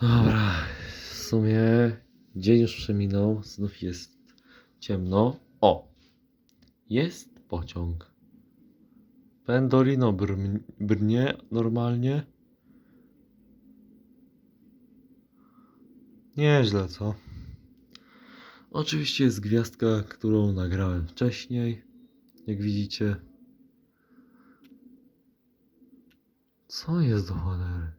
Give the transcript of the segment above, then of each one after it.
Dobra, w sumie dzień już przeminął, znów jest ciemno. O! Jest pociąg. Pendolino brm- brnie normalnie. Nieźle, co? Oczywiście jest gwiazdka, którą nagrałem wcześniej. Jak widzicie. Co jest do cholery?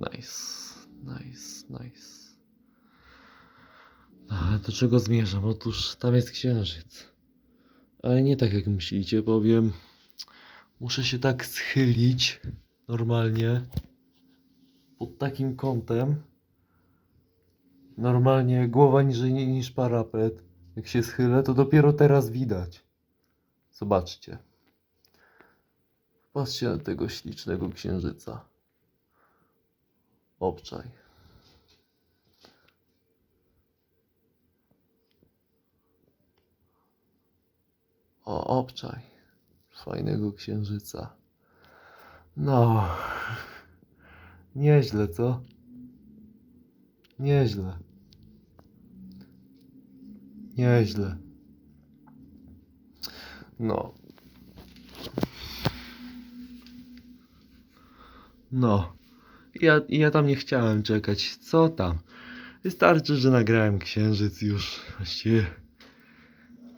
Nice, nice, nice. No, ale do czego zmierzam? Otóż tam jest księżyc. Ale nie tak jak myślicie, bowiem muszę się tak schylić normalnie pod takim kątem. Normalnie głowa niżej ni- niż parapet. Jak się schylę, to dopiero teraz widać. Zobaczcie. Patrzcie na tego ślicznego księżyca. Obczaj. O, obczaj. Fajnego księżyca. No. Nieźle, co? Nieźle. Nieźle. No. No. Ja, ja tam nie chciałem czekać. Co tam? Wystarczy, że nagrałem księżyc już. Właściwie.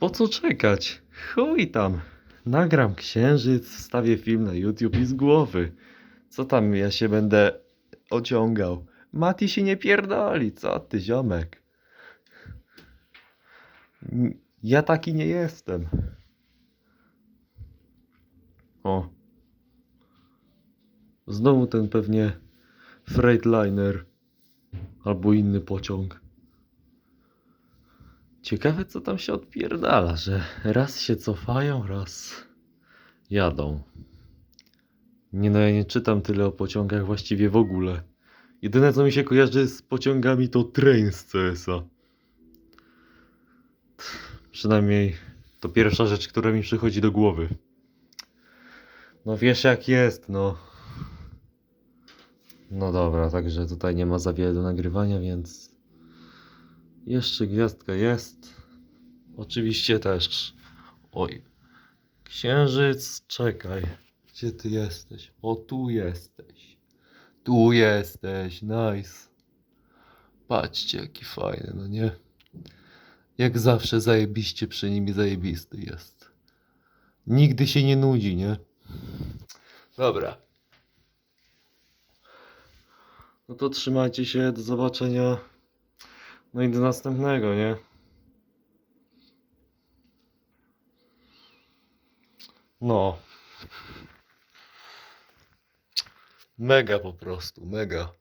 Po co czekać? Chuj tam. Nagram księżyc, wstawię film na YouTube i z głowy. Co tam ja się będę ociągał? Mati się nie pierdoli, co ty ziomek? Ja taki nie jestem. O. Znowu ten pewnie Freightliner albo inny pociąg. Ciekawe co tam się odpierdala, że raz się cofają, raz jadą. Nie no, ja nie czytam tyle o pociągach właściwie w ogóle. Jedyne co mi się kojarzy z pociągami to train z CS-a. Przynajmniej to pierwsza rzecz, która mi przychodzi do głowy. No wiesz jak jest, no. No dobra, także tutaj nie ma za wiele do nagrywania, więc jeszcze gwiazdka jest. Oczywiście też. Oj. Księżyc, czekaj. Gdzie ty jesteś? O, tu jesteś. Tu jesteś, nice. Patrzcie, jaki fajny, no nie? Jak zawsze zajebiście przy nim zajebisty jest. Nigdy się nie nudzi, nie? Dobra. No to trzymajcie się, do zobaczenia. No i do następnego, nie? No. Mega po prostu, mega.